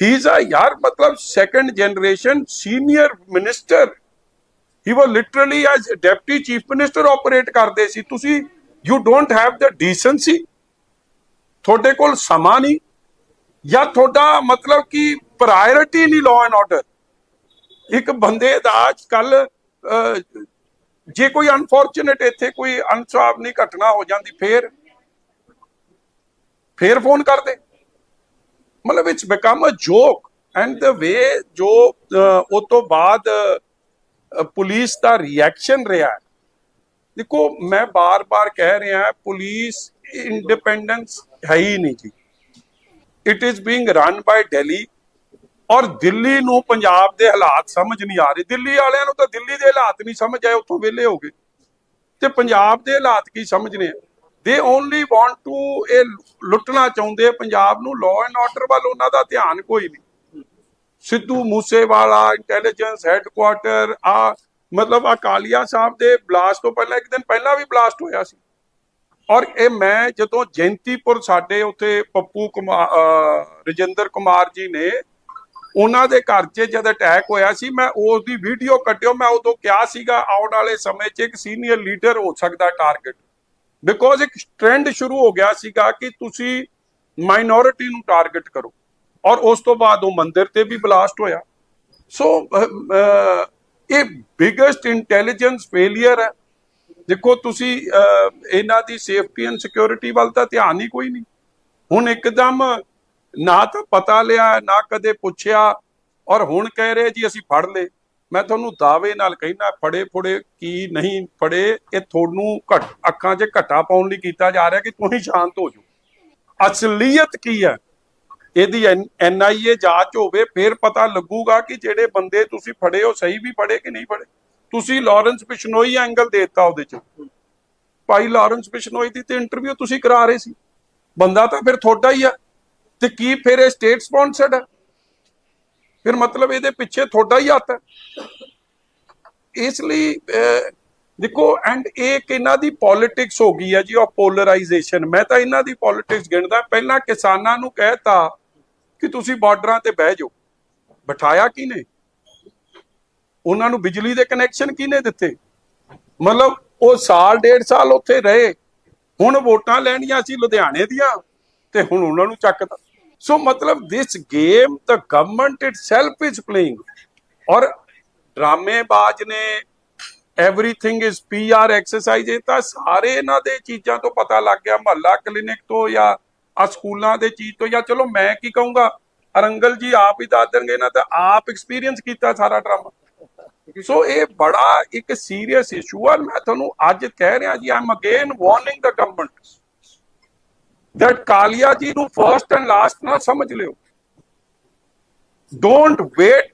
He is a ਯਾਰ ਮਤਲਬ second generation senior minister he was literally as deputy chief minister operate ਕਰਦੇ ਸੀ ਤੁਸੀਂ you don't have the decency ਤੁਹਾਡੇ ਕੋਲ ਸਮਾਂ ਨਹੀਂ ਜਾਂ ਤੁਹਾਡਾ ਮਤਲਬ ਕਿ ਪ੍ਰਾਇੋਰਟੀ ਨਹੀਂ ਲਾਅ ਐਂਡ ਆਰਡਰ ਇੱਕ ਬੰਦੇ ਦਾ ਅੱਜ ਕੱਲ ਜੇ ਕੋਈ ਅਨਫੋਰਚੂਨੇਟ ਇੱਥੇ ਕੋਈ ਅਨਸਾਵਨੀ ਘਟਨਾ ਹੋ ਜਾਂਦੀ ਫੇਰ ਫੇਰ ਫੋਨ ਕਰਦੇ ਮਤਲਬ it's become a joke and the way ਜੋ ਉਹ ਤੋਂ ਬਾਅਦ ਪੁਲਿਸ ਦਾ ਰਿਐਕਸ਼ਨ ਰਿਹਾ ਦੇਖੋ, ਮੈਂ ਬਾਰ-ਬਾਰ ਕਹਿ ਰਿਹਾ ਪੁਲਿਸ ਇੰਡੀਪੈਂਡੈਂਸ ਹੈ ਹੀ ਨਹੀਂ ਜੀ। It is being run by Delhi ਔਰ ਦਿੱਲੀ ਨੂੰ ਪੰਜਾਬ ਦੇ ਹਾਲਾਤ ਸਮਝ ਨਹੀਂ ਆ ਰਹੇ। ਦਿੱਲੀ ਵਾਲਿਆਂ ਨੂੰ ਤਾਂ ਦਿੱਲੀ ਦੇ ਹਾਲਾਤ ਨਹੀਂ ਸਮਝ ਆਏ, ਉੱਥੋਂ ਵਿਹਲੇ ਹੋ ਗਏ। ਤੇ ਪੰਜਾਬ ਦੇ ਹਾਲਾਤ ਕੀ ਸਮਝਨੇ ਆ? ਦੇ ਓਨਲੀ ਵਾਂਟ ਟੂ ਇਹ ਲੁੱਟਣਾ ਚਾਹੁੰਦੇ ਪੰਜਾਬ ਨੂੰ ਲਾਅ ਐਂਡ ਆਰਡਰ ਵੱਲ ਉਹਨਾਂ ਦਾ ਧਿਆਨ ਕੋਈ ਨਹੀਂ। ਸਿੱਧੂ ਮੂਸੇਵਾਲਾ ਇੰਟੈਲੀਜੈਂਸ ਹੈੱਡਕੁਆਰਟਰ ਆ ਮਤਲਬ ਅਕਾਲੀਆ ਸਾਹਿਬ ਦੇ ਬਲਾਸਟ ਤੋਂ ਪਹਿਲਾਂ ਇੱਕ ਦਿਨ ਪਹਿਲਾਂ ਵੀ ਬਲਾਸਟ ਹੋਇਆ ਸੀ। ਔਰ ਇਹ ਮੈਂ ਜਦੋਂ ਜੈਂਤੀਪੁਰ ਸਾਡੇ ਉੱਥੇ ਪੱਪੂ ਕੁਮਾਰ ਰਜਿੰਦਰ ਕੁਮਾਰ ਜੀ ਨੇ ਉਹਨਾਂ ਦੇ ਘਰ 'ਚ ਜਦ ਅਟੈਕ ਹੋਇਆ ਸੀ, ਮੈਂ ਉਸ ਦੀ ਵੀਡੀਓ ਕੱਢਿਓ, ਮੈਂ ਉਦੋਂ ਕਿਹਾ ਸੀਗਾ, ਆਉਣ ਵਾਲੇ ਸਮੇਂ 'ਚ ਇੱਕ ਸੀਨੀਅਰ ਲੀਡਰ ਹੋ ਸਕਦਾ ਟਾਰਗੇਟ ਬਿਕੋਜ਼ ਇੱਕ ਟ੍ਰੈਂਡ ਸ਼ੁਰੂ ਹੋ ਗਿਆ ਸੀਗਾ ਕਿ ਤੁਸੀਂ ਮਾਈਨੋਰਿਟੀ ਨੂੰ ਟਾਰਗੇਟ ਕਰੋ। ਔਰ ਉਸ ਤੋਂ ਬਾਅਦ ਉਹ ਮੰਦਿਰ ਤੇ ਵੀ ਬਲਾਸਟ ਹੋਇਆ। ਸੋ ਇਹ ਬਿਗੇਸਟ ਇੰਟੈਲੀਜੈਂਸ ਫੇਲਿਅਰ ਹੈ। ਦੇਖੋ, ਤੁਸੀਂ ਇਹਨਾਂ ਦੀ ਸੇਫਟੀ ਐਂਡ ਸਿਕਿਉਰਿਟੀ ਵੱਲ ਤਾਂ ਧਿਆਨ ਹੀ ਕੋਈ ਨਹੀਂ। ਹੁਣ ਇੱਕਦਮ ਨਾ ਤਾਂ ਪਤਾ ਲਿਆ, ਨਾ ਕਦੇ ਪੁੱਛਿਆ। ਔਰ ਹੁਣ ਕਹਿ ਰਹੇ ਜੀ ਅਸੀਂ ਫੜ ਲਏ। ਮੈਂ ਤੁਹਾਨੂੰ ਦਾਅਵੇ ਨਾਲ ਕਹਿਣਾ ਫੜੇ ਫੜੇ ਕੀ ਨਹੀਂ ਫੜੇ, ਇਹ ਤੁਹਾਨੂੰ ਘਟ, ਅੱਖਾਂ 'ਚ ਘਟਾ ਪਾਉਣ ਲਈ ਕੀਤਾ ਜਾ ਰਿਹਾ ਕਿ ਤੁਸੀਂ ਸ਼ਾਂਤ ਹੋ ਜਾਓ। ਅਸਲੀਅਤ ਕੀ ਹੈ? ਇਹਦੀ ਐਨਆਈਏ ਜਾਂਚ ਹੋਵੇ, ਫਿਰ ਪਤਾ ਲੱਗੂਗਾ ਕਿ ਜਿਹੜੇ ਬੰਦੇ ਤੁਸੀਂ ਫੜੇ ਹੋ ਸਹੀ ਵੀ ਫੜੇ ਕਿ ਨਹੀਂ ਫੜੇ। ਤੁਸੀਂ ਲਾਰੈਂਸ ਬਿਸ਼ਨੋਈ ਐਂਗਲ ਦੇਤਾ ਉਹਦੇ 'ਚ। ਭਾਈ ਲਾਰੈਂਸ ਬਿਸ਼ਨੋਈ ਦੀ ਤੇ ਇੰਟਰਵਿਊ ਤੁਸੀਂ ਕਰਾ ਰਹੇ ਸੀ। ਬੰਦਾ ਤਾਂ ਫਿਰ ਤੁਹਾਡਾ ਹੀ ਆ। ਤੇ ਕੀ ਫਿਰ ਇਹ ਸਟੇਟ ਸਪਾਂਸਰਡ ਹੈ ਫਿਰ ਮਤਲਬ ਇਹਦੇ ਪਿੱਛੇ ਤੁਹਾਡਾ ਹੀ ਹੱਥ ਹੈ। ਇਸ ਲਈ ਦੇਖੋ ਐਂਡ ਇਹ ਇੱਕ ਇਹਨਾਂ ਦੀ ਪੋਲਿਟਿਕਸ ਹੋ ਗਈ ਹੈ ਜੀ ਆਫ ਪੋਲਰਾਈਜੇਸ਼ਨ ਮੈਂ ਤਾਂ ਇਹਨਾਂ ਦੀ ਪੋਲਿਟਿਕਸ ਗਿਣਦਾ। ਪਹਿਲਾਂ ਕਿਸਾਨਾਂ ਨੂੰ ਕਹਿਤਾ ਕਿ ਤੁਸੀਂ ਬਾਰਡਰਾਂ ਤੇ ਬਹਿ ਜਾਓ। ਬਿਠਾਇਆ ਕਿਨੇ ਉਹਨਾਂ ਨੂੰ ਬਿਜਲੀ ਦੇ ਕਨੈਕਸ਼ਨ ਕਿਨੇ ਦਿੱਤੇ? ਮਤਲਬ ਉਹ ਸਾਲ, ਡੇਢ ਸਾਲ ਉੱਥੇ ਰਹੇ। ਹੁਣ ਵੋਟਾਂ ਲੈਣੀਆਂ ਸੀ ਲੁਧਿਆਣੇ ਦੀਆਂ, ਤੇ ਹੁਣ ਉਹਨਾਂ ਨੂੰ ਚੱਕਦਾ ਸੋ ਮਤਲਬ this game the government itself is playing ਔਰ ਡਰਾਮੇਬਾਜ਼ ਨੇ ਐਵਰੀਥਿੰਗ ਇਜ਼ ਪੀਆਰ ਐਕਸਰਸਾਈਜ਼ ਇਹ ਤਾਂ ਸਾਰੇ ਇਹਨਾਂ ਦੇ ਚੀਜ਼ਾਂ ਤੋਂ ਪਤਾ ਲੱਗ ਗਿਆ ਮਹੱਲਾ ਕਲੀਨਿਕ ਤੋਂ ਜਾਂ ਆ ਸਕੂਲਾਂ ਦੇ ਚੀਜ਼ ਤੋਂ ਜਾਂ ਚਲੋ ਮੈਂ ਕੀ ਕਹੂੰਗਾ ਅਰੰਗਲ ਜੀ ਆਪ ਹੀ ਦੱਸ ਦੇਣਗੇ ਨਾ ਤਾਂ ਆਪ ਐਕਸਪੀਰੀਅੰਸ ਕੀਤਾ ਸਾਰਾ ਡਰਾਮਾ ਸੋ ਇਹ ਬੜਾ ਇੱਕ ਸੀਰੀਅਸ ਇਸ਼ੂ ਆ ਮੈਂ ਤੁਹਾਨੂੰ ਅੱਜ ਕਹਿ ਰਿਹਾ ਜੀ I'm again warning the government that Kalia ji ਨੂੰ ਫਰਸਟ ਐਂਡ ਲਾਸਟ ਨਾ ਸਮਝ ਲਿਓ don't wait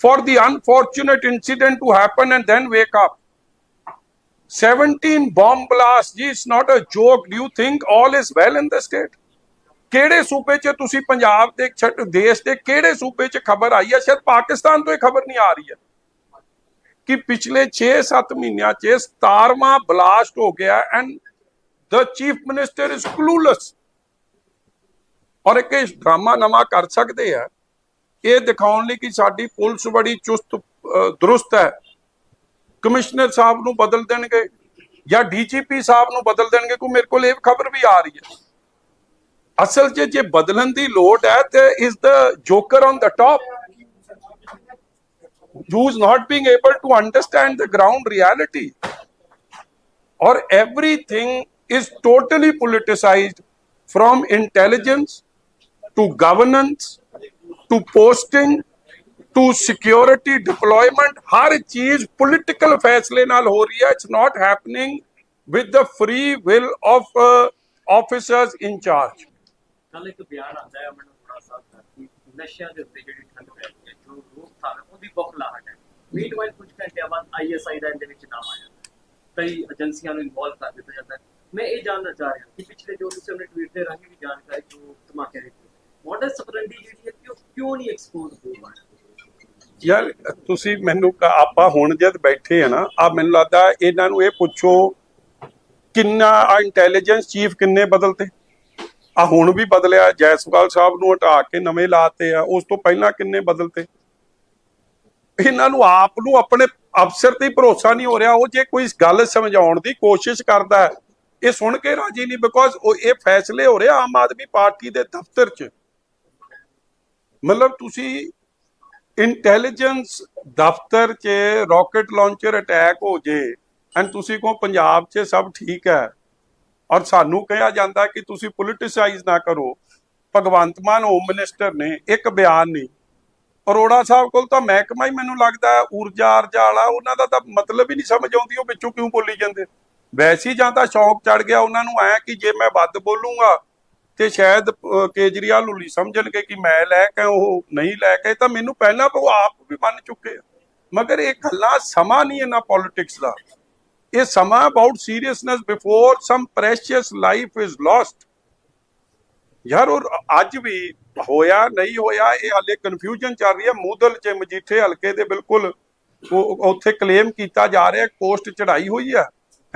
for the unfortunate incident to happen and then wake up 17 bomb blasts ji it's not a joke do you think all is well in the state ਕਿਹੜੇ ਸੂਬੇ 'ਚ ਤੁਸੀਂ ਪੰਜਾਬ ਦੇ ਛੱਡ ਦੇਸ਼ ਦੇ ਕਿਹੜੇ ਸੂਬੇ 'ਚ ਖਬਰ ਆਈ ਹੈ ਸ਼ਾਇਦ ਪਾਕਿਸਤਾਨ ਤੋਂ ਇਹ ਖਬਰ ਨਹੀਂ ਆ ਰਹੀ ਹੈ ਕਿ ਪਿਛਲੇ 6-7 ਮਹੀਨਿਆਂ 'ਚ 17ਵਾਂ ਬਲਾਸਟ ਹੋ ਗਿਆ and the chief minister is clueless ਔਰ ਇੱਕ ਡਰਾਮਾ ਨਵਾਂ ਕਰ ਸਕਦੇ ਆ, ਇਹ ਦਿਖਾਉਣ ਲਈ ਕਿ ਸਾਡੀ ਪੁਲਿਸ ਬੜੀ ਚੁਸਤ ਦਰੁਸਤ ਹੈ। ਕਮਿਸ਼ਨਰ ਸਾਹਿਬ ਨੂੰ ਬਦਲ ਦੇਣਗੇ ਜਾਂ ਡੀਜੀਪੀ ਸਾਹਿਬ ਨੂੰ ਬਦਲ ਦੇਣਗੇ, ਕੋਈ ਮੇਰੇ ਕੋਲ ਇਹ ਖਬਰ ਵੀ ਆ ਰਹੀ ਹੈ। ਅਸਲ 'ਚ ਜੇ ਬਦਲਣ ਦੀ ਲੋੜ ਹੈ, ਤੇ ਇਸ ਦਾ joker on the top who is not being able to understand the ground reality or everything is totally politicized from intelligence to governance to posting to security deployment ਹਰ ਚੀਜ਼ ਪੋਲਿਟੀਕਲ ਫੈਸਲੇ ਨਾਲ ਹੋ ਰਹੀ ਹੈ it's not happening with the free will of officers in charge ਕੱਲ ਇੱਕ ਬਿਆਨ ਆਂਦਾ ਹੈ ਮੈਨੂੰ ਥੋੜਾ ਸਾਫ਼ ਕਰਤੀ ਨਸ਼ਿਆਂ ਦੇ ਉੱਤੇ ਜਿਹੜੀ ਠੱਗ ਪੈ ਰਹੀ ਹੈ ਜੋ ਰੋਕਥਾਮ ਉਹਦੀ ਬਖਲਾਹਟ ਹੈ ਮੀਟਵਾਈਲ ਕੁਝ ਘੰਟਿਆਂ ਬਾਅਦ ਆਈਐਸਆਈ ਦਾ ਇਹਦੇ ਵਿੱਚ ਨਾਮ ਆਇਆ ਕਈ ਏਜੰਸੀਆਂ ਨੂੰ ਇਨਵੋਲਵ ਕਰ ਦਿੱਤਾ ਜਾਂਦਾ ਹੈ ਮੈਂ ਇਹ ਜਾਣਨਾ ਚਾਹ ਰਿਹਾ ਕਿ ਪਿਛਲੇ ਜੋ ਤੁਸੀਂ ਆਪਣੇ ਟਵੀਟ ਦੇ ਰਾਹੀਂ ਵੀ ਜਾਣਕਾਰੀ ਜੋ ਧਮਾਕੇ ਦੀ ਮਾਡਲ ਸਪਰੈਂਡੀ ਜਿਹੜੀ ਹੈ ਕਿਉਂ ਕਿਉਂ ਨਹੀਂ ਐਕਸਪੋਜ਼ ਹੋ ਪਾ ਯਾਰ, ਤੁਸੀਂ ਮੈਨੂੰ ਆਪਾਂ ਹੁਣ ਜਦ ਬੈਠੇ ਆ ਨਾ ਆ ਮੈਨੂੰ ਲੱਗਦਾ ਇਹਨਾਂ ਨੂੰ ਇਹ ਪੁੱਛੋ ਕਿੰਨਾ ਇੰਟੈਲੀਜੈਂਸ ਚੀਫ ਕਿੰਨੇ ਬਦਲਤੇ। ਆ ਹੁਣ ਵੀ ਬਦਲਿਆ, ਜੈਸਵਾਲ ਸਾਹਿਬ ਨੂੰ ਹਟਾ ਕੇ ਨਵੇਂ ਲਾਤੇ ਆ, ਉਸ ਤੋਂ ਪਹਿਲਾਂ ਕਿੰਨੇ ਬਦਲਤੇ। ਇਹਨਾਂ ਨੂੰ ਆਪ ਨੂੰ ਆਪਣੇ ਅਫਸਰ ਤੇ ਭਰੋਸਾ ਨਹੀਂ ਹੋ ਰਿਹਾ, ਉਹ ਜੇ ਕੋਈ ਗੱਲ ਸਮਝਾਉਣ ਦੀ ਕੋਸ਼ਿਸ਼ ਕਰਦਾ ਇਹ ਸੁਣ ਕੇ ਰਾਜੀ ਨਹੀਂ ਬਿਕੋਜ਼ ਉਹ ਇਹ ਫੈਸਲੇ ਹੋ ਰਹੇ ਆਮ ਆਦਮੀ ਪਾਰਟੀ ਦੇ ਦਫ਼ਤਰ 'ਚ। ਮਤਲਬ ਤੁਸੀਂ ਇੰਟੈਲੀਜੈਂਸ ਦਫ਼ਤਰ 'ਚ ਰਾਕਟ ਲਾਂਚਰ ਅਟੈਕ ਹੋ ਜੇ ਐਂਡ ਤੁਸੀਂ ਕਹੋ ਪੰਜਾਬ 'ਚ ਸਭ ਠੀਕ ਹੈ, ਔਰ ਸਾਨੂੰ ਕਿਹਾ ਜਾਂਦਾ ਕਿ ਤੁਸੀਂ ਪੋਲਿਟਿਸਾਈਜ਼ ਨਾ ਕਰੋ। ਭਗਵੰਤ ਮਾਨ ਹੋਮ ਮਿਨਿਸਟਰ ਨੇ, ਇੱਕ ਬਿਆਨ ਨਹੀਂ। ਅਰੋੜਾ ਸਾਹਿਬ ਕੋਲ ਤਾਂ ਮਹਿਕਮਾ ਹੀ ਮੈਨੂੰ ਲੱਗਦਾ ਊਰਜਾ ਅਰਜਾ ਵਾਲਾ, ਉਹਨਾਂ ਦਾ ਤਾਂ ਮਤਲਬ ਹੀ ਨਹੀਂ ਸਮਝ ਆਉਂਦੀ, ਉਹ ਵਿੱਚੋਂ ਕਿਉਂ ਬੋਲੀ ਜਾਂਦੇ? ਵੈਸੇ ਜਾਂ ਤਾਂ ਸ਼ੌਕ ਚੜ ਗਿਆ ਉਹਨਾਂ ਨੂੰ ਆਇਆ ਕਿ ਜੇ ਮੈਂ ਵੱਧ ਬੋਲੂੰਗਾ ਤੇ ਸ਼ਾਇਦ ਕੇਜਰੀਵਾਲ ਨੂੰ ਸਮਝਣਗੇ ਕਿ ਮੈਂ ਲੈ ਕੇ ਉਹ ਨਹੀਂ ਲੈ ਕੇ ਤਾਂ ਮੈਨੂੰ ਪਹਿਲਾਂ ਉਹ ਆਪ ਵੀ ਮੰਨ ਚੁੱਕੇ ਮਗਰ ਇਹ ਗੱਲਾਂ ਸਮਾਂ ਨਹੀਂ ਇਹਨਾਂ ਪੋਲਿਟਿਕਸ ਦਾ। ਇਹ ਸਮਾਂ about seriousness before some precious life is lost ਯਾਰ ਉਹ ਅੱਜ ਵੀ ਹੋਇਆ, ਨਹੀਂ ਹੋਇਆ, ਇਹ ਹਾਲੇ ਕਨਫਿਊਜ਼ਨ ਚੱਲ ਰਹੀ ਹੈ। ਮੂਦਲ ਚ ਮਜੀਠੇ ਹਲਕੇ ਦੇ ਬਿਲਕੁਲ ਉੱਥੇ ਕਲੇਮ ਕੀਤਾ ਜਾ ਰਿਹਾ ਪੋਸਟ ਚੜਾਈ ਹੋਈ ਹੈ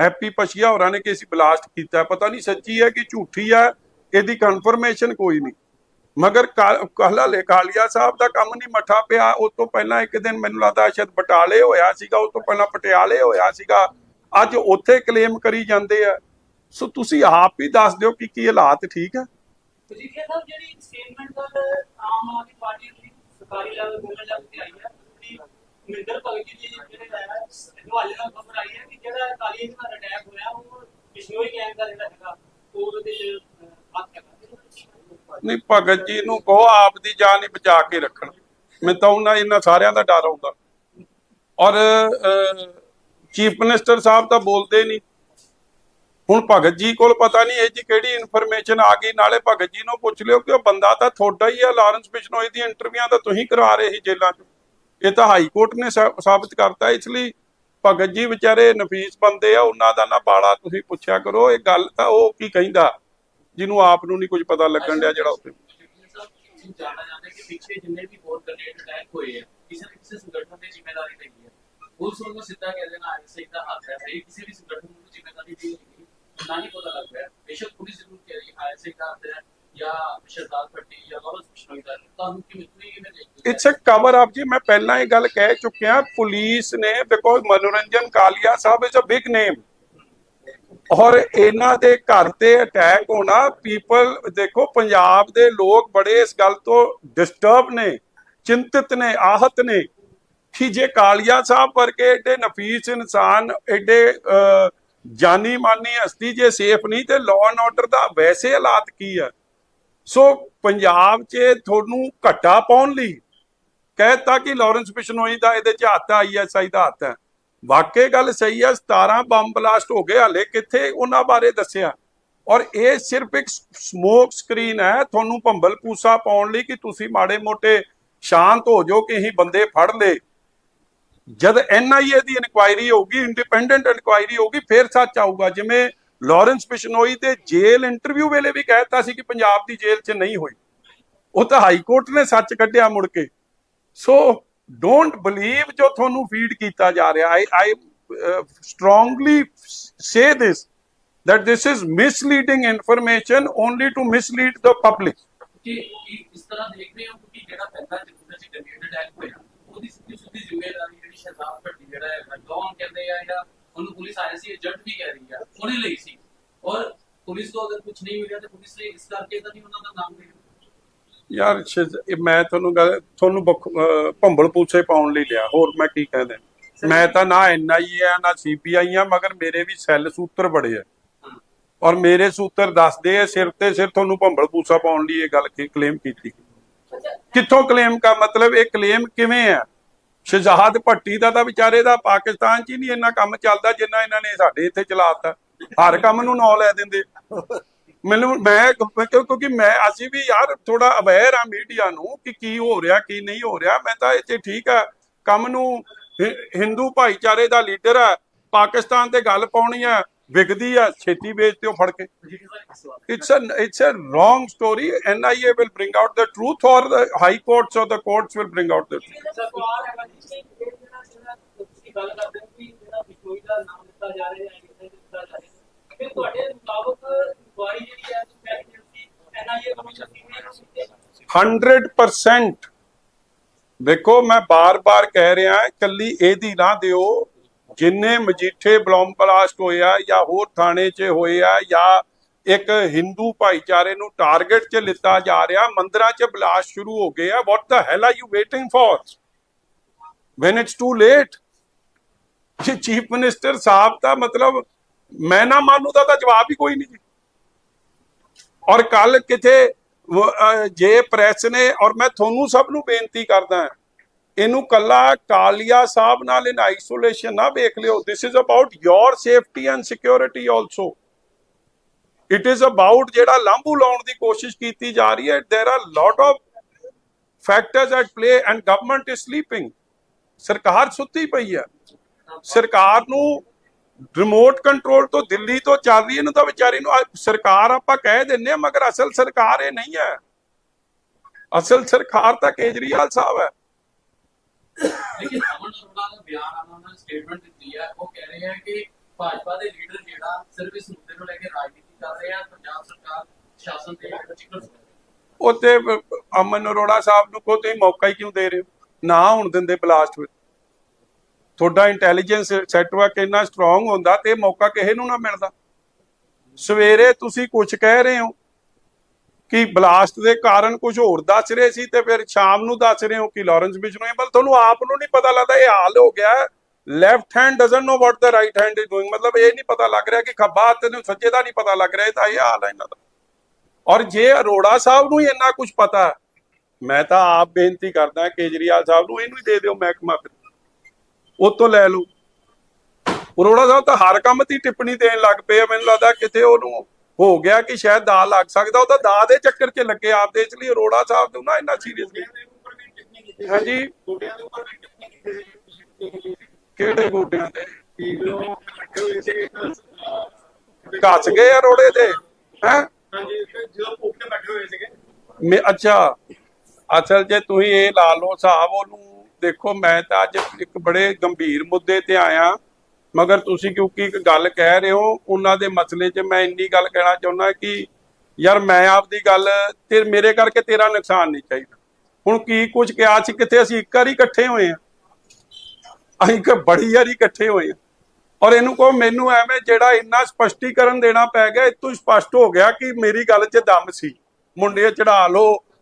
ਹੈਪੀ ਪਸ਼ੀਆ ਹੋਰਾਂ ਨੇ ਕਿ ਅਸੀਂ ਬਲਾਸਟ ਕੀਤਾ। ਪਤਾ ਨਹੀਂ ਸੱਚੀ ਹੈ ਕਿ ਝੂਠੀ ਹੈ, ਇਹਦੀ ਕਨਫਰਮੇਸ਼ਨ ਕੋਈ ਨਹੀਂ। ਮਗਰ ਕਾਲਾ ਲੈ ਸਾਹਿਬ ਦਾ ਕੰਮ ਨਹੀਂ ਮੱਠਾ ਪਿਆ। ਉਸ ਤੋਂ ਪਹਿਲਾਂ ਇੱਕ ਦਿਨ ਮੈਨੂੰ ਲੱਗਦਾ ਸ਼ਾਇਦ ਬਟਾਲੇ ਹੋਇਆ ਸੀਗਾ, ਉਸ ਤੋਂ ਪਹਿਲਾਂ ਪਟਿਆਲੇ ਹੋਇਆ ਸੀਗਾ। ਅੱਜ ਉੱਥੇ ਕਲੇਮ ਕਰੀ ਜਾਂਦੇ ਆ। ਸੋ ਤੁਸੀਂ ਆਪ ਹੀ ਦੱਸ ਦਿਓ ਕਿ ਕੀ ਹਾਲਾਤ ਠੀਕ ਹੈ? ਮਜੀਠੀਆ ਸਾਹਿਬ, ਜਿਹੜੀ ਸਟੇਟਮੈਂਟ ਕੱਲ ਆਮ ਆਦਮੀ ਪਾਰਟੀ ਦੀ ਸਰਕਾਰੀ ਲੈਵਲ ਬੋਲਣ ਲੱਗ ਕੇ ਆਈ ਹੈ? ਮਿੰਦਰ ਭਗਤ ਜੀ ਜਿਹੜੇ ਹੈ ਹਵਾਲੇ ਨਾਲ ਖਬਰ ਆਈ ਹੈ ਕਿ ਜਿਹੜਾ ਕਾਲੀ ਜੀ ਦਾ ਅਟੈਕ ਹੋਇਆ, ਉਹ ਬਿਸ਼ਨੋਈ ਗੈਂਗ ਦਾ ਜਿਹੜਾ ਹੈਗਾ ਉਹ ਉਹਦੇ ਚ ਹੱਥ ਹੈਗਾ ਨਹੀਂ, ਭਗਤ ਜੀ ਨੂੰ ਕਹੋ, ਆਪ ਦੀ ਜਾਨ ਹੀ ਬਚਾ ਕੇ ਰੱਖਣ। ਮੈਨੂੰ ਤਾਂ ਉਹਨਾਂ, ਇਹਨਾਂ ਸਾਰਿਆਂ ਦਾ ਡਰ ਆਉਂਦਾ। ਔਰ ਚੀਫ ਮਿਨਿਸਟਰ ਸਾਹਿਬ ਤਾਂ ਬੋਲਦੇ ਨਹੀਂ। ਹੁਣ ਭਗਤ ਜੀ ਕੋਲ ਪਤਾ ਨਹੀਂ ਇਹ ਜੀ ਕਿਹੜੀ ਇਨਫੋਰਮੇਸ਼ਨ ਆ ਗਈ। ਨਾਲੇ ਭਗਤ ਜੀ ਨੂੰ ਪੁੱਛ ਲਿਓ ਕਿ ਉਹ ਬੰਦਾ ਤਾਂ ਤੁਹਾਡਾ ਹੀ ਆ। ਲਾਰੈਂਸ ਬਿਸ਼ਨੋਈ ਦੀ ਇੰਟਰਵਿਊਆਂ ਤਾਂ ਤੁਸੀਂ ਕਰਵਾ ਰਹੇ ਸੀ ਜੇਲ੍ਹਾਂ 'ਚ। ਇਹ ਤਾਂ ਹਾਈ ਕੋਰਟ ਨੇ ਸਾ- ਸਾਬਤ ਕਰਤਾ, ਇਸ ਲਈ ਭਗਤ ਜੀ ਵਿਚਾਰੇ ਨਫੀਸ ਬੰਦੇ ਆ, ਉਹਨਾਂ ਦਾ ਨਾ ਬਾੜਾ ਤੁਸੀਂ ਪੁੱਛਿਆ ਕਰੋ, ਇਹ ਗੱਲ ਤਾਂ ਉਹ ਕੀ ਕਹਿੰਦਾ, ਜਿਹਨੂੰ ਆਪ ਨੂੰ ਨਹੀਂ ਕੁਝ ਪਤਾ ਲੱਗਣ ਡਿਆ ਜਿਹੜਾ ਉੱਥੇ। ਸਾਹਿਬ ਜਾਣਨਾ ਚਾਹੁੰਦੇ ਕਿ ਪਿੱਛੇ ਜਿੰਨੇ ਵੀ ਹੋਰ ਗ੍ਰਨੇਡ ਅਟੈਕ ਹੋਏ ਆ, ਕਿਸੇ ਨਾ ਕਿਸੇ ਸੰਗਠਨ ਦੀ ਜ਼ਿੰਮੇਵਾਰੀ ਰਹੀ ਹੈ ਪੁਲਿਸ ਨੂੰ ਸਿੱਧਾ ਕਹਿ ਦੇਣਾ ਐਸਏ ਦਾ ਹੱਥ ਹੈ ਸਹੀ ਕਿਸੇ ਵੀ ਸੰਗਠਨ ਨੂੰ ਜ਼ਿੰਮੇਵਾਰੀ ਦੀ ਨਹੀਂ ਨਾ ਹੀ ਪਤਾ ਲੱਗ ਰਿਹਾ ਬੇਸ਼ੱਕ ਪੁਲਿਸ ਜ਼ਰੂਰ ਕਹਿ ਰਹੀ ਹੈ ਐਸਏ ਦਾ ਹੱਥ ਹੈ। ਜਾਂ ਸ਼ਰਦਾਰ ਪੱਟੀ ਜਾਂ ਲੋਰੈਂਸ ਬਿਸ਼ਨੋਈ ਦਾ ਤੁਹਾਨੂੰ ਕਿਵੇਂ ਕਿਵੇਂ ਇਟਸ ਅ ਕਵਰ ਅਪ ਜੀ, ਮੈਂ ਪਹਿਲਾਂ ਇਹ ਗੱਲ ਕਹਿ ਚੁੱਕਿਆ, ਪੁਲਿਸ ਨੇ because Manoranjan Kalia Sahib is a big name ਔਰ ਇਹਨਾਂ ਦੇ ਘਰ ਤੇ ਅਟੈਕ ਹੋਣਾ ਪੀਪਲ ਦੇਖੋ, ਪੰਜਾਬ ਦੇ ਲੋਕ ਬੜੇ ਇਸ ਗੱਲ ਤੋਂ ਡਿਸਟਰਬ ਨੇ, ਚਿੰਤਿਤ ਨੇ, ਆਹਤ ਨੇ, ਕਿ ਜੇ ਕਾਲੀਆ ਸਾਹਿਬ ਵਰਗੇ ਏਡੇ ਨਫੀਸ ਇਨਸਾਨ, ਏਡੇ ਜਾਨੀ ਮਾਨੀ ਹਸਤੀ ਜੇ ਸੇਫ ਨਹੀਂ, ਤੇ ਲਾਅ ਐਂਡ ਆਰਡਰ ਦਾ ਵੈਸੇ ਹਾਲਾਤ ਕੀ ਆ? ਸੋ ਪੰਜਾਬ 'ਚ ਤੁਹਾਨੂੰ ਘਟਾ ਪਾਉਣ ਲਈ ਕਹਿਤਾ ਕਿ ਲਾਰੈਂਸ ਬਿਸ਼ਨੋਈ ਦਾ ਇਹਦੇ 'ਚ ਹੱਥ ਆਈਐਸਆਈ ਦਾ ਹੱਥ ਹੈ। ਵਾਕਈ ਗੱਲ ਸਹੀ ਹੈ 17 ਬੰਬ ਬਲਾਸਟ ਹੋ ਗਏ ਹਲੇ, ਕਿੱਥੇ ਉਹਨਾਂ ਬਾਰੇ ਦੱਸਿਆ? ਔਰ ਇਹ ਸਿਰਫ ਇੱਕ ਸਮੋਕ ਸਕਰੀਨ ਹੈ, ਤੁਹਾਨੂੰ ਭੰਬਲ ਪੂਸਾ ਪਾਉਣ ਲਈ ਕਿ ਤੁਸੀਂ ਮਾੜੇ ਮੋਟੇ ਸ਼ਾਂਤ ਹੋ ਜਾਓ ਕਿ ਅਸੀਂ ਬੰਦੇ ਫੜ ਲਏ। ਜਦ ਐਨਆਈਏ ਦੀ ਇਨਕੁਆਇਰੀ ਹੋਊਗੀ ਇੰਡੀਪੈਂਡੈਂਟ ਇਨਕੁਆਇਰੀ ਹੋਊਗੀ, ਫਿਰ ਸੱਚ ਆਊਗਾ। ਜਿਵੇਂ ਲਾਰੈਂਸ ਬਿਸ਼ਨੋਈ ਦੇ ਜੇਲ੍ਹ ਇੰਟਰਵਿਊ ਵੇਲੇ ਵੀ ਕਹਿਤਾ ਸੀ ਕਿ ਪੰਜਾਬ ਦੀ ਜੇਲ੍ਹ 'ਚ ਨਹੀਂ ਹੋਈ। ਉਹ ਤਾਂ ਹਾਈ ਕੋਰਟ ਨੇ ਸੱਚ ਕੱਢਿਆ ਮੁੜ ਕੇ। ਸੋ ਡੋਂਟ ਬਲੀਵ ਜੋ ਤੁਹਾਨੂੰ ਫੀਡ ਕੀਤਾ ਜਾ ਰਿਹਾ। I I strongly say this that this is misleading information only to mislead the public. ਉਹਨੂੰ ਪੁਲਿਸ ਆਈ ਸੀ ਏਜੰਟ ਵੀ ਕਹਿ ਰਹੀ ਆ ਉਹਨੇ ਲਈ ਸੀ। ਔਰ ਪੁਲਿਸ ਤੋਂ ਅਗਰ ਕੁਝ ਨਹੀਂ ਮਿਲਿਆ ਤਾਂ ਪੁਲਿਸ ਨੇ ਇਸ ਕਰਕੇ ਤਾਂ ਨਹੀਂ ਉਹਨਾਂ ਦਾ ਨਾਮ ਲਿਆ। ਯਾਰ ਮੈਂ ਤੁਹਾਨੂੰ ਗੱਲ ਤੁਹਾਨੂੰ ਭੰਬਲ ਪੂਛੇ ਪਾਉਣ ਲਈ ਲਿਆ ਹੋਰ ਮੈਂ ਕੀ ਕਹਿੰਦੇ ਮੈਂ ਤਾਂ ਨਾ ਐਨਆਈਏ ਆ ਨਾ ਸੀਬੀਆਈ ਆ ਮਗਰ ਮੇਰੇ ਵੀ ਸੈੱਲ ਸੂਤਰ ਬੜੇ ਆ। ਔਰ ਮੇਰੇ ਸੂਤਰ ਦੱਸਦੇ ਆ ਸਿਰ ਤੇ ਸਿਰ ਤੁਹਾਨੂੰ ਭੰਬਲ ਪੂਸਾ ਪਾਉਣ ਲਈ ਇਹ ਗੱਲ ਕਲੇਮ ਕੀਤੀ। ਕਿੱਥੋਂ ਕਲੇਮ ਕਾ ਮਤਲਬ ਇਹ ਕਲੇਮ ਕਿਵੇਂ ਆ? ਸ਼ਹਜ਼ਾਦ ਭੱਟੀ ਦਾ ਤਾਂ ਵਿਚਾਰੇ ਦਾ ਪਾਕਿਸਤਾਨ 'ਚ ਹੀ ਨਹੀਂ ਇੰਨਾ ਕੰਮ ਚੱਲਦਾ ਜਿੰਨਾ ਇਹਨਾਂ ਨੇ ਸਾਡੇ ਇੱਥੇ ਚਲਾਤਾ। ਹਰ ਕੰਮ ਨੂੰ ਨਾਂ ਲੈ ਦਿੰਦੇ। ਮੈਨੂੰ, ਮੈਂ ਕਿਉਂਕਿ ਮੈਂ, ਅਸੀਂ ਵੀ ਯਾਰ ਥੋੜਾ ਅਵੇਅਰ ਆ ਮੀਡੀਆ ਨੂੰ ਕਿ ਕੀ ਹੋ ਰਿਹਾ, ਕੀ ਨਹੀਂ ਹੋ ਰਿਹਾ। ਮੈਂ ਤਾਂ ਇੱਥੇ ਠੀਕ ਆ। ਕੰਮ ਨੂੰ ਹਿੰਦੂ ਭਾਈਚਾਰੇ ਦਾ ਲੀਡਰ ਆ। ਪਾਕਿਸਤਾਨ ਤੇ ਗੱਲ ਪਾਉਣੀ ਆ। ਵਿਕਦੀ ਆ ਛੇਤੀ ਵੇਚ ਦਿਓ ਫੜ ਕੇ। ਇਹ ਜਿਹੜਾ ਜਿਹੜਾ ਤੁਸੀਂ ਗੱਲ ਕਰਦੇ ਹੋ ਕਿ ਜਿਹੜਾ ਬਿਸ਼ਨੋਈ ਦਾ ਨਾਮ ਦਿੱਤਾ ਜਾ ਰਿਹਾ ਹੈ ਕਿੱਥੇ ਦਿੱਤਾ ਜਾ ਰਿਹਾ ਹੈ ਫਿਰ ਤੁਹਾਡੇ ਮੁਤਾਬਕ ਇਨਕੁਆਰੀ ਜਿਹੜੀ ਹੈ ਤੁਸੀਂ ਏਜੰਸੀ ਐਨਆਈਏ ਕਮਿਸ਼ਨ ਸੀ 100% ਦੇਖੋ ਮੈਂ ਬਾਰ-ਬਾਰ ਕਹਿ ਰਿਹਾ ਕੱਲੀ ਇਹਦੀ ਨਾ ਦਿਓ। ਜਿੰਨੇ ਮਜੀਠੇ ਬਲੌਮ ਬਲਾਸਟ ਆ ਜਾਂ ਹੋਰ ਥਾਣੇ 'ਚ ਹੋਏ ਆ ਜਾਂ ਇੱਕ ਹਿੰਦੂ ਭਾਈਚਾਰੇ ਨੂੰ ਟਾਰਗੇਟ 'ਚ ਲਿੱਤਾ ਜਾ ਰਿਹਾ, ਮੰਦਿਰਾਂ 'ਚ ਬਲਾਸਟ ਸ਼ੁਰੂ ਹੋ ਗਏ ਆ what the hell are you waiting for? When it's too late? ਜੀ ਚੀਫ ਮਿਨਿਸਟਰ ਸਾਹਿਬ ਦਾ ਮਤਲਬ ਮੈਂ ਨਾ ਮੰਨੂ ਦਾ ਤਾਂ ਜਵਾਬ ਹੀ ਕੋਈ ਨਹੀਂ ਜੀ। ਔਰ ਕੱਲ ਕਿਤੇ ਜੇ ਪ੍ਰੈਸ ਨੇ, ਔਰ ਮੈਂ ਤੁਹਾਨੂੰ ਸਭ ਨੂੰ ਬੇਨਤੀ ਕਰਦਾ ਇਹਨੂੰ ਕੱਲਾ ਕਾਲੀਆ ਸਾਹਿਬ ਨਾਲ ਇਨ ਆਈਸੋਲੇਸ਼ਨ ਨਾ ਵੇਖ ਲਿਓ this is about your safety and security also it is about ਜਿਹੜਾ ਲਾਂਭੂ ਲਾਉਣ ਦੀ ਕੋਸ਼ਿਸ਼ ਕੀਤੀ ਜਾ ਰਹੀ ਹੈ there are lot of factors at play and government is sleeping ਸਰਕਾਰ ਸੁੱਤੀ ਪਈ ਹੈ ਸਰਕਾਰ ਨੂੰ ਰਿਮੋਟ ਕੰਟਰੋਲ ਤੋਂ ਦਿੱਲੀ ਤੋਂ ਚੱਲ ਰਹੀ ਹੈ, ਇਹਨੂੰ ਤਾਂ ਵਿਚਾਰੀ ਨੂੰ ਆ- ਸਰਕਾਰ ਆਪਾਂ ਕਹਿ ਦਿੰਨੇ ਆ ਮਗਰ ਅਸਲ ਸਰਕਾਰ ਇਹ ਨਹੀਂ ਹੈ ਅਸਲ ਸਰਕਾਰ ਤਾਂ ਕੇਜਰੀਵਾਲ ਸਾਹਿਬ ਹੈ ਲੇਕਿਨ ਅਮਨ ਅਰੋੜਾ ਦਾ ਬਿਆਨ ਆਉਣਾ ਉਹਨਾਂ ਨੇ ਸਟੇਟਮੈਂਟ ਦਿੱਤੀ ਹੈ ਉਹ ਕਹਿ ਰਹੇ ਆ ਕਿ ਭਾਜਪਾ ਦੇ ਲੀਡਰ ਜਿਹੜਾ ਸਿਰਫ ਇਸ ਮੁੱਦੇ ਨੂੰ ਲੈ ਕੇ ਰਾਜਨੀਤੀ ਕਰ ਰਹੇ ਆ, ਪੰਜਾਬ ਸਰਕਾਰ ਸ਼ਾਸਨ ਤੇ ਚਿਕਨ ਉਹ ਤੇ ਅਮਨ ਅਰੋੜਾ ਸਾਹਿਬ ਨੂੰ ਕੋਈ ਮੌਕਾ ਹੀ ਕਿਉਂ ਦੇ ਰਹੇ ਹੋ? ਨਾ ਹੁਣ ਦਿੰਦੇ ਬਲਾਸਟ ਵਿੱਚ। ਤੁਹਾਡਾ ਇੰਟੈਲੀਜੈਂਸ ਸੈਟਵਰਕ ਇੰਨਾ ਸਟਰੋਂਗ ਹੁੰਦਾ ਤੇ ਮੌਕਾ ਕਿਸੇ ਨੂੰ ਨਾ ਮਿਲਦਾ। ਸਵੇਰੇ ਤੁਸੀਂ ਕੁਝ ਕਹਿ ਰਹੇ ਹੋ ਕਿ ਬਲਾਸਟ ਦੇ ਕਾਰਨ ਕੁਝ ਹੋਰ ਦੱਸ ਰਹੇ ਸੀ ਤੇ ਫਿਰ ਸ਼ਾਮ ਨੂੰ ਦੱਸ ਰਹੇ ਹੋ ਕਿ ਲਾਰੈਂਸ ਬਿਸ਼ਨੋਈ ਬਲ ਤੁਹਾਨੂੰ ਆਪ ਨੂੰ ਨਹੀਂ ਪਤਾ ਲੱਗਦਾ, ਇਹ ਹਾਲ ਹੋ ਗਿਆ left hand doesn't know what the right hand is doing ਮਤਲਬ ਇਹ ਨਹੀਂ ਪਤਾ ਲੱਗ ਰਿਹਾ ਕਿ ਖੱਬਾ ਹੱਥ ਨੂੰ ਸੱਜੇ ਦਾ ਨਹੀਂ ਪਤਾ ਲੱਗ ਰਿਹਾ ਤਾਂ ਇਹ ਹਾਲ ਹੈ ਇਹਨਾਂ ਦਾ। ਔਰ ਜੇ ਅਰੋੜਾ ਸਾਹਿਬ ਨੂੰ ਇੰਨਾ ਕੁਝ ਪਤਾ ਮੈਂ ਤਾਂ ਆਪ ਬੇਨਤੀ ਕਰਦਾ ਕੇਜਰੀਵਾਲ ਸਾਹਿਬ ਨੂੰ ਇਹਨੂੰ ਹੀ ਦੇ ਦਿਓ ਮਹਿਕਮਾ ਫਿਰ। ਉਹ ਤੋਂ ਲੈ ਲਓ। ਅਰੋੜਾ ਸਾਹਿਬ ਤਾਂ ਹਰ ਕੰਮ ਦੀ ਟਿੱਪਣੀ ਦੇਣ ਲੱਗ ਪਏ ਮੈਨੂੰ ਲੱਗਦਾ ਕਿਤੇ ਉਹਨੂੰ ਹੋ ਗਿਆ ਕਿ ਸ਼ਾਇਦ ਦਾ ਲੱਗ ਸਕਦਾ ਉਹ ਦਾ ਦੇ ਚੱਕਰ 'ਚ ਲੱਗੇ ਆਪਦੇ ਇਸ ਲਈ ਅਰੋੜਾ ਸਾਹਿਬ ਨੂੰ ਨਾ ਇੰਨਾ ਸੀਰੀਅਸ ਨਹੀਂ। ਹਾਂਜੀ। ਕਿਹੜੇ ਗੋਡਿਆਂ ਤੇ? ਘਸ ਗਏ ਅਰੋੜੇ ਰੋੜੇ ਦੇ, ਹੈ? ਮੈਂ, ਅੱਛਾ। ਅਸਲ ਜੇ ਤੁਸੀਂ ਇਹ ਲਾ ਲਓ ਸਾਹਿਬ ਉਹਨੂੰ ਦੇਖੋ, ਮੈਂ ਤਾਂ ਅੱਜ ਇੱਕ ਬੜੇ ਗੰਭੀਰ ਮੁੱਦੇ ਤੇ ਆਇਆ। ਮਗਰ ਤੁਸੀਂ ਕਿਉਂਕਿ ਇੱਕ ਗੱਲ ਕਹਿ ਰਹੇ ਹੋ, ਉਹਨਾਂ ਦੇ ਮਸਲੇ 'ਚ ਮੈਂ ਇੰਨੀ ਗੱਲ ਕਹਿਣਾ ਚਾਹੁੰਦਾ ਕਿ ਯਾਰ ਮੈਂ ਆਪਦੀ ਗੱਲ ਤੇ ਮੇਰੇ ਕਰਕੇ ਤੇਰਾ ਨੁਕਸਾਨ ਨਹੀਂ ਚਾਹੀਦਾ। ਹੁਣ ਕੀ ਕੁਝ ਕਿਹਾ ਸੀ, ਕਿੱਥੇ ਅਸੀਂ ਇੱਕ ਵਾਰੀ ਇਕੱਠੇ ਹੋਏ ਆ ਅਸੀਂ ਕਿ ਬੜੀ ਵਾਰੀ ਇਕੱਠੇ ਹੋਏ ਆ ਔਰ ਇਹਨੂੰ ਕਹੋ, ਮੈਨੂੰ ਐਵੇਂ ਜਿਹੜਾ ਇੰਨਾ ਸਪਸ਼ਟੀਕਰਨ ਦੇਣਾ ਪੈ ਗਿਆ ਇਤੋਂ ਸਪਸ਼ਟ ਹੋ ਗਿਆ ਕਿ ਮੇਰੀ ਗੱਲ 'ਚ ਦਮ ਸੀ। ਮੁੰਡੇ ਚੜਾ ਲੋ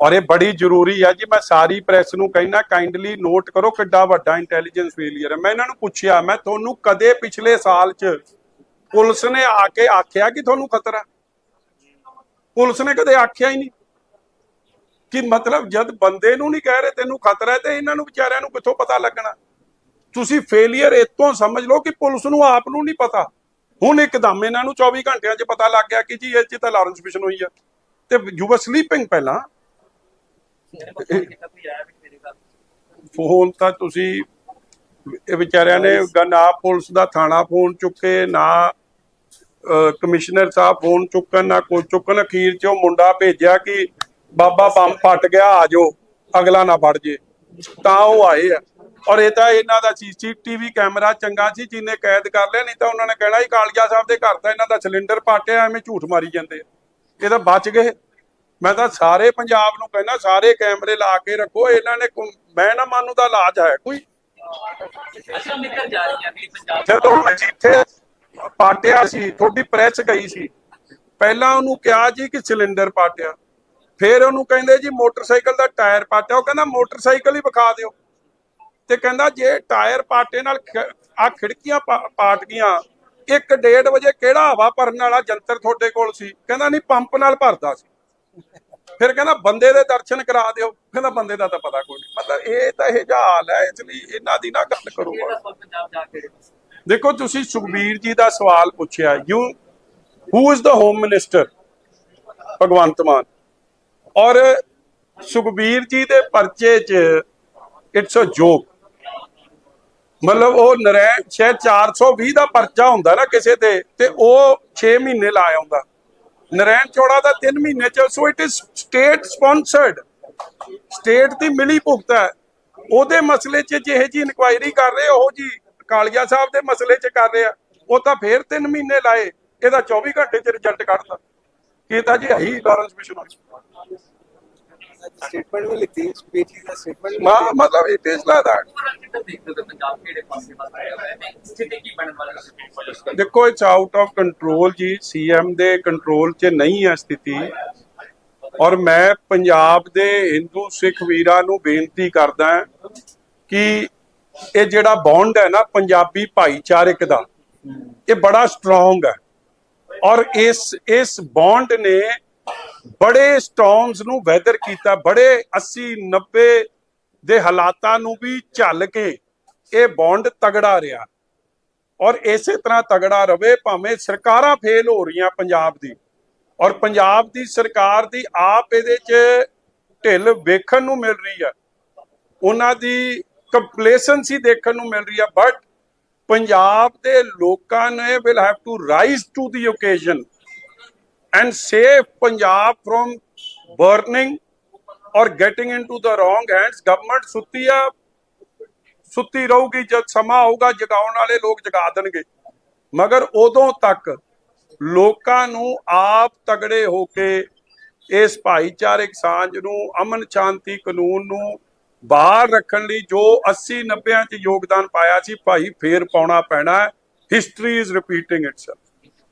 ਔਰ ਇਹ ਬੜੀ ਜ਼ਰੂਰੀ ਹੈ ਜੀ, ਮੈਂ ਸਾਰੀ ਪ੍ਰੈਸ ਨੂੰ ਕਹਿਣਾ ਕਾਈਂਡਲੀ ਨੋਟ ਕਰੋ ਕਿੱਡਾ ਵੱਡਾ ਇੰਟੈਲੀਜੈਂਸ ਫੇਲਿਅਰ ਹੈ ਮੈਂ ਇਹਨਾਂ ਨੂੰ ਪੁੱਛਿਆ, ਮੈਂ ਤੁਹਾਨੂੰ ਕਦੇ ਪਿਛਲੇ ਸਾਲ 'ਚ ਪੁਲਿਸ ਨੇ ਆ ਕੇ ਆਖਿਆ ਕਿ ਤੁਹਾਨੂੰ ਖਤਰਾ? ਪੁਲਿਸ ਨੇ ਕਦੇ ਆਖਿਆ ਹੀ ਨਹੀਂ। ਕਿ ਮਤਲਬ ਜਦ ਬੰਦੇ ਨੂੰ ਨਹੀਂ ਕਹਿ ਰਹੇ ਤੈਨੂੰ ਖਤਰਾ ਹੈ ਤੇ ਇਹਨਾਂ ਨੂੰ ਵਿਚਾਰਿਆਂ ਨੂੰ ਕਿੱਥੋਂ ਪਤਾ ਲੱਗਣਾ? ਤੁਸੀਂ ਫੇਲਿਅਰ ਇਤੋਂ ਸਮਝ ਲਓ ਕਿ ਪੁਲਿਸ ਨੂੰ ਆਪ ਨੂੰ ਨਹੀਂ ਪਤਾ। ਹੁਣ ਇੱਕਦਮ ਇਹਨਾਂ ਨੂੰ 24 ਘੰਟਿਆਂ 'ਚ ਪਤਾ ਲੱਗ ਗਿਆ ਕਿ ਜੀ, ਇਹ 'ਚ ਤਾਂ ਲਾਰੈਂਸ ਮਿਸ਼ਨ ਹੋਈ ਆ। ਤੇ ਯੂ ਵਰ ਸਲੀਪਿੰਗ ਪਹਿਲਾਂ। ਫੋਨ ਤਾਂ ਤੁਸੀਂ ਇਹ ਵਿਚਾਰਿਆਂ ਨੇ ਨਾ ਪੁਲਿਸ ਦਾ ਥਾਣਾ ਫੋਨ ਚੁੱਕੇ ਨਾ ਕਮਿਸ਼ਨਰ ਸਾਹਿਬ ਫੋਨ ਚੁੱਕਣ ਨਾ ਕੋਈ ਚੁੱਕਣ ਅਖੀਰ 'ਚ ਉਹ ਮੁੰਡਾ ਭੇਜਿਆ ਕਿ ਬਾਬਾ ਬੰਬ ਫਟ ਗਿਆ ਆ ਜਾਓ ਅਗਲਾ ਨਾ ਫੜ ਜੇ। ਤਾਂ ਉਹ ਆਏ ਆ। ਔਰ ਇਹ ਤਾਂ ਇਹਨਾਂ ਦਾ ਸੀਸੀਟੀਵੀ ਕੈਮਰਾ ਚੰਗਾ ਸੀ ਜਿਹਨੇ ਕੈਦ ਕਰ ਲਿਆ ਨਹੀਂ ਤਾਂ ਉਹਨਾਂ ਨੇ ਕਹਿਣਾ ਹੀ ਕਾਲੀਆ ਸਾਹਿਬ ਦੇ ਘਰ ਤਾਂ ਇਹਨਾਂ ਦਾ ਸਿਲੰਡਰ ਪਾਟਿਆ ਐਵੇਂ ਝੂਠ ਮਾਰੀ ਜਾਂਦੇ ਇਹ ਤਾਂ ਬਚ ਗਏ। ਮੈਂ ਤਾਂ ਸਾਰੇ ਪੰਜਾਬ ਨੂੰ ਕਹਿੰਦਾ ਸਾਰੇ ਕੈਮਰੇ ਲਾ ਕੇ ਰੱਖੋ ਇਹਨਾਂ ਨੇ ਮੈਂ ਨਾ ਮਾਨੂੰ ਦਾ ਇਲਾਜ ਹੈ ਕੋਈ। ਜਿੱਥੇ ਪਾਟਿਆ ਸੀ ਥੋੜੀ ਪ੍ਰੈਸ ਗਈ ਸੀ ਪਹਿਲਾਂ ਉਹਨੂੰ ਕਿਹਾ ਜੀ ਕਿ ਸਿਲੰਡਰ ਪਾਟਿਆ। ਫਿਰ ਉਹਨੂੰ ਕਹਿੰਦੇ ਜੀ ਮੋਟਰਸਾਈਕਲ ਦਾ ਟਾਇਰ ਪਾਟਿਆ ਉਹ ਕਹਿੰਦਾ ਮੋਟਰਸਾਈਕਲ ਹੀ ਵਿਖਾ ਦਿਓ। ਤੇ ਕਹਿੰਦਾ ਜੇ ਟਾਇਰ ਪਾਟੇ ਨਾਲ ਆ ਖਿੜਕੀਆਂ ਪਾਟ ਗਈਆਂ 1:30 ਵਜੇ ਕਿਹੜਾ ਹਵਾ ਭਰਨ ਵਾਲਾ ਜੰਤਰ ਤੁਹਾਡੇ ਕੋਲ ਸੀ? ਕਹਿੰਦਾ ਨਹੀਂ ਪੰਪ ਨਾਲ ਭਰਦਾ ਸੀ। ਫਿਰ ਕਹਿੰਦਾ ਬੰਦੇ ਦੇ ਦਰਸ਼ਨ ਕਰਾ ਦਿਓ। ਕਹਿੰਦਾ ਬੰਦੇ ਦਾ ਤਾਂ ਪਤਾ ਕੋਈ ਨਹੀਂ। ਮਤਲਬ ਇਹ ਤਾਂ ਇਹ ਹਾਲ ਹੈ ਇਸ ਲਈ ਇਹਨਾਂ ਦੀ ਨਾ ਗੱਲ ਕਰੋ। ਦੇਖੋ ਤੁਸੀਂ ਸੁਖਬੀਰ ਜੀ ਦਾ ਸਵਾਲ ਪੁੱਛਿਆ। You who is the home minister Bhagwant Mann. ਔਰ ਸੁਖਬੀਰ ਜੀ ਦੇ ਪਰਚੇ 'ਚ ਇਟਸ ਅ ਜੋਕ ਮਤਲਬ ਉਹ ਨਰੈ ਸ਼ਾਇਦ 420 ਦਾ ਪਰਚਾ ਹੁੰਦਾ ਨਾ ਕਿਸੇ ਤੇ ਤੇ ਉਹ 6 ਮਹੀਨੇ ਲਾਇਆ ਹੁੰਦਾ ਨਰੈਣ ਚੌੜਾ ਦਾ 3 ਮਹੀਨੇ ਚ so it is state sponsored state ਦੀ ਮਿਲੀ ਭੁਗਤ ਹੈ। ਉਹਦੇ ਮਸਲੇ 'ਚ ਜਿਹੇ ਜੀ ਇਨਕੁਆਇਰੀ ਕਰ ਰਹੇ ਉਹ ਜੀ ਕਾਲੀਆ ਸਾਹਿਬ ਦੇ ਮਸਲੇ 'ਚ ਕਰ ਰਹੇ ਆ, ਉਹ ਤਾਂ ਫੇਰ 3 ਮਹੀਨੇ ਲਾਏ, ਇਹਦਾ 24 ਘੰਟੇ 'ਚ ਰਿਜ਼ਲਟ ਕੱਢਦਾ ਕੀ ਤਾਂ ਜੀ ਹੈ ਹੀ ਲਾਰੈਂਸ ਬਿਸ਼ਨੋਈ ਦੇਖੋ ਇਟਸ ਆਊਟ ਆਫ ਕੰਟਰੋਲ ਜੀ। ਸੀਐਮ ਦੇ ਕੰਟਰੋਲ 'ਚ ਨਹੀਂ ਹੈ ਸਥਿਤੀ। ਔਰ ਮੈਂ ਪੰਜਾਬ ਦੇ ਹਿੰਦੂ ਸਿੱਖ ਵੀਰਾਂ ਨੂੰ ਬੇਨਤੀ ਕਰਦਾ ਕਿ ਇਹ ਜਿਹੜਾ ਬੌਂਡ ਹੈ ਨਾ, ਪੰਜਾਬੀ ਭਾਈਚਾਰਕ ਦਾ, ਇਹ ਬੜਾ ਸਟਰੋਂਗ ਹੈ। ਔਰ ਇਸ ਇਸ ਬੌਂਡ ਨੇ ਬੜੇ ਸਟਾਰਮਸ ਨੂੰ ਵੈਦਰ ਕੀਤਾ, ਬੜੇ 80 90 ਦੇ ਹਾਲਾਤਾਂ ਨੂੰ ਵੀ ਝੱਲ ਕੇ ਇਹ ਬੌਂਡ ਤਗੜਾ ਰਿਹਾ। ਔਰ ਇਸੇ ਤਰ੍ਹਾਂ ਤਗੜਾ ਰਵੇ, ਭਾਵੇਂ ਸਰਕਾਰਾਂ ਫੇਲ ਹੋ ਰਹੀਆਂ ਪੰਜਾਬ ਦੀ। ਔਰ ਪੰਜਾਬ ਦੀ ਸਰਕਾਰ ਦੀ ਆਪ ਇਹਦੇ 'ਚ ਢਿੱਲ ਵੇਖਣ ਨੂੰ ਮਿਲ ਰਹੀ ਹੈ ਉਹਨਾਂ ਦੀ ਕੰਪਲੇਸੈਂਸੀ ਦੇਖਣ ਨੂੰ ਮਿਲ ਰਹੀ ਹੈ ਬਟ ਪੰਜਾਬ ਦੇ ਲੋਕਾਂ ਨੇ will have to rise to the occasion and save Punjab from burning or getting into the wrong hands government ਸੁੱਤੀ ਆ, ਸੁੱਤੀ ਰਹੂਗੀ, ਜਦ ਸਮਾਂ ਆਊਗਾ, ਜਗਾਉਣ ਵਾਲੇ ਲੋਕ ਜਗਾ ਦੇਣਗੇ। ਮਗਰ ਉਦੋਂ ਤੱਕ ਲੋਕਾਂ ਨੂੰ ਆਪ ਤਗੜੇ ਹੋ ਕੇ ਇਸ ਭਾਈਚਾਰਕ ਸਾਂਝ ਨੂੰ, ਅਮਨ ਸ਼ਾਂਤੀ ਕਾਨੂੰਨ ਨੂੰ ਬਾਹਰ ਰੱਖਣ ਲਈ ਜੋ 80 90 ਚ ਯੋਗਦਾਨ ਪਾਇਆ ਸੀ, ਭਾਈ ਫੇਰ ਪਾਉਣਾ ਪੈਣਾ। History is repeating itself